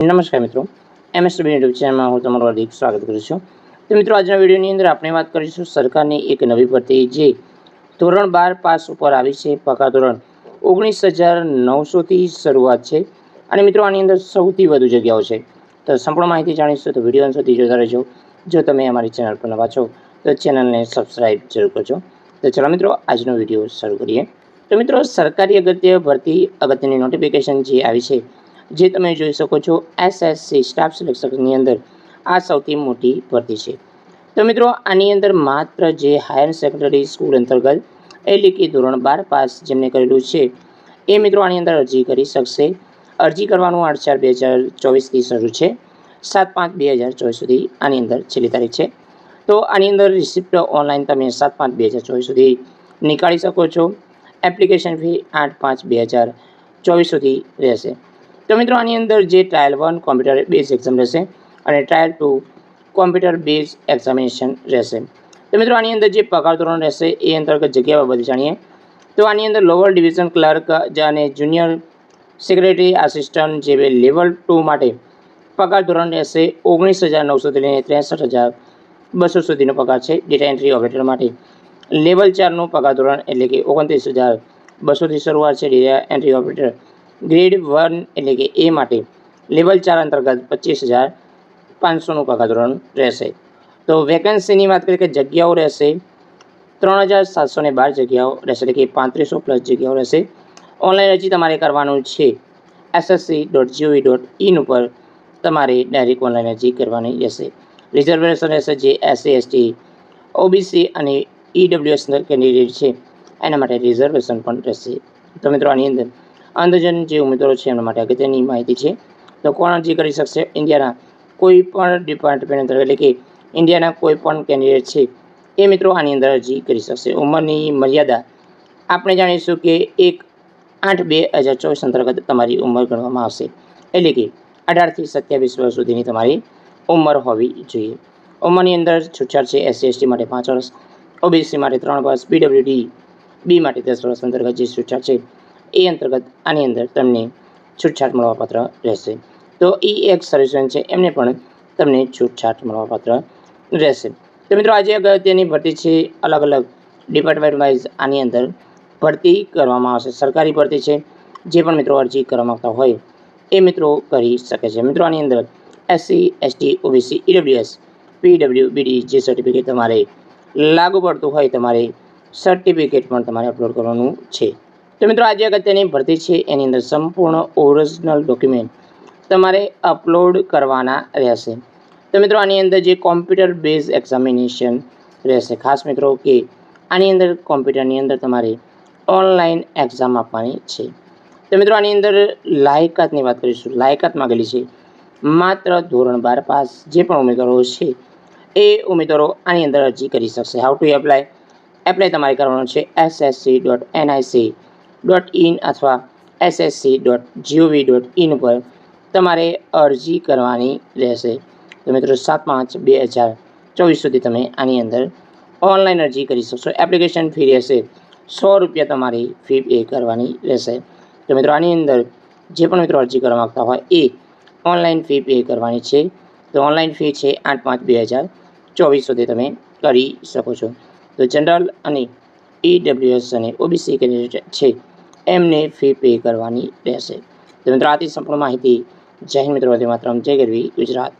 નમસ્કાર મિત્રો. MSW YouTube ચેનલમાં હું તમારું હાર્દિક સ્વાગત કરું છું. તો મિત્રો, આજના વિડીયોની અંદર આપણે વાત કરીશું સરકારની એક નવી ભરતી જે ધોરણ બાર પાસ ઉપર આવી છે પગાર ધોરણ ઓગણીસ હજાર નવસોથી શરૂઆત છે. અને મિત્રો, આની અંદર સૌથી વધુ જગ્યાઓ છે. તો સંપૂર્ણ માહિતી જાણીશું, તો વીડિયો સુધી જોતા રહેજો. જો તમે અમારી ચેનલ પર નવા છો, તો ચેનલને સબસ્ક્રાઈબ જરૂર કરજો. તો ચાલો મિત્રો, આજનો વીડિયો શરૂ કરીએ. તો મિત્રો, સરકારી અગત્ય ભરતી અગત્યની નોટિફિકેશન જે આવી છે જે તમે જોઈ શકો છો એસએસસી સ્ટાફ સિલેક્શનની અંદર આ સૌથી મોટી ભરતી છે. તો મિત્રો, આની અંદર માત્ર જે હાયર સેકન્ડરી સ્કૂલ અંતર્ગત એટલે કે ધોરણ બાર પાસ જેમને કરેલું છે, એ મિત્રો આની અંદર અરજી કરી શકશે. અરજી કરવાનું આઠ ચાર બે હજાર ચોવીસથી શરૂ છે. સાત પાંચ બે હજાર ચોવીસ સુધી આની અંદર છેલ્લી તારીખ છે. તો આની અંદર રિસિપ્ટ ઓનલાઈન તમે સાત પાંચ બે હજાર ચોવીસ સુધી નીકાળી શકો છો. એપ્લિકેશન ફી આઠ પાંચ બે હજાર ચોવીસ સુધી રહેશે. તો મિત્રો, આની અંદર જે trial one computer base exam રહેશે અને trial two computer base examination રહેશે. તો મિત્રો, આની અંદર જે પગાર ધોરણ રહેશે એ અંતર્ગત જગ્યા બાબતે જાણીએ. તો આની અંદર લોઅર ડિવિઝન ક્લર્ક અને જુનિયર સેક્રેટરી આસિસ્ટન્ટ જેવી લેવલ ટુ માટે પગાર ધોરણ રહેશે ઓગણીસ હજાર નવસોથી લઈને ત્રેસઠ હજાર બસો સુધીનો પગાર છે. ડેટા એન્ટ્રી ઓપરેટર માટે લેવલ ચારનું પગાર ધોરણ એટલે કે ઓગણત્રીસ હજાર બસોથી શરૂઆત છે. Data entry operator grade one એટલે કે એ માટે લેવલ ચાર અંતર્ગત પચીસ હજાર પાંચસોનું પગાર ધોરણ રહેશે. તો વેકેન્સીની વાત કરીએ કે જગ્યાઓ રહેશે, ત્રણ હજાર સાતસો ને બાર જગ્યાઓ રહેશે, એટલે કે પાંત્રીસો પ્લસ જગ્યાઓ રહેશે. ઓનલાઈન અરજી તમારે કરવાનું છે. SSC dot GOV dot in ઉપર તમારે ડાયરેક્ટ ઓનલાઈન અરજી કરવાની રહેશે. રિઝર્વેશન રહેશે જે એસસી એસટી ઓબીસી અને ઈડબ્લ્યુએસ કેન્ડિડેટ છે. એના માટે રિઝર્વેશન પણ રહેશે. તો મિત્રો આની અંદર અંધજન જે ઉમેદવારો છે એમના માટે અગત્યની માહિતી છે. તો કોણ અરજી કરી શકશે. ઇન્ડિયાના કોઈ પણ ડિપાર્ટમેન્ટ એટલે કે ઇન્ડિયાના કોઈ પણ કેન્ડિડેટ છે, એ મિત્રો આની અંદર અરજી કરી શકશે. ઉંમરની મર્યાદા, આપણે જાણીશું કે એક આઠ બે હજાર ચોવીસ અંતર્ગત તમારી ઉંમર ગણવામાં આવશે. એટલે કે અઢારથી સત્યાવીસ વર્ષ સુધીની તમારી ઉંમર હોવી જોઈએ. ઉંમરની અંદર છૂટછાટ છે એસસી, એસટી માટે પાંચ વર્ષ, ઓબીસી માટે ત્રણ વર્ષ, પીડબ્લ્યુડી, બી માટે દસ વર્ષ અંતર્ગત જે છૂટછાટ છે એ અંતર્ગત આની અંદર તમને છૂટછાટ મળવાપાત્ર રહેશે. તો એ એક સર્વિસમેન છે, એમને પણ તમને છૂટછાટ મળવાપાત્ર રહેશે. તો મિત્રો, આજે અગત્યની ભરતી છે અલગ અલગ ડિપાર્ટમેન્ટ વાઇઝ આની અંદર ભરતી કરવામાં આવશે. સરકારી ભરતી છે, જે પણ મિત્રો અરજી કરવા માગતા હોય, એ મિત્રો કરી શકે છે. મિત્રો, આની અંદર SC ST OBC EWS PW BD જે સર્ટિફિકેટ તમારે લાગુ પડતું હોય, તમારે સર્ટિફિકેટ પણ તમારે અપલોડ કરવાનું છે. તો મિત્રો આજે અગત્યની ભરતી છે એની અંદર સંપૂર્ણ ઓરિજિનલ ડોક્યુમેન્ટ તમારે અપલોડ કરવાના રહેશે. તો મિત્રો આની અંદર જે કોમ્પ્યુટર બેઝ એક્ઝામિનેશન રહેશે. ખાસ મિત્રો કે આની અંદર કોમ્પ્યુટરની અંદર તમારે ઓનલાઈન એક્ઝામ આપવાની છે. તો મિત્રો આની અંદર લાયકાતની વાત કરીશું. લાયકાત માગેલી છે. માત્ર ધોરણ બાર પાસ જે પણ ઉમેદવારો છે, એ ઉમેદવારો આની અંદર અરજી કરી શકશે. હાઉ ટુ એપ્લાય એપ્લાય તમારે કરવાનું છે SSC dot NIC dot in અથવા SSC dot GOV dot in પર તમારે અરજી કરવાની રહેશે. તો મિત્રો સાત પાંચ બે હજાર ચોવીસ સુધી તમે આની અંદર ઓનલાઈન અરજી કરી શકશો. એપ્લિકેશન ફી રહેશે સો રૂપિયા તમારી ફી પે કરવાની રહેશે. તો મિત્રો આની અંદર જે પણ મિત્રો અરજી કરવા માગતા હોય એ ઓનલાઈન ફી પે કરવાની છે. તો ઓનલાઈન ફી છે આઠ પાંચ બે હજાર ચોવીસ સુધી તમે કરી શકો છો. તો જનરલ અને ઈડબ્લ્યુએસ અને ઓબીસી કેન્ડિડેટ છે. એમને ફી પે કરવાની રહેશે. તો મિત્રો, આથી સંપૂર્ણ માહિતી જય હિન્દ મિત્રો. માતરમ. જય ગરવી. ગુજરાત.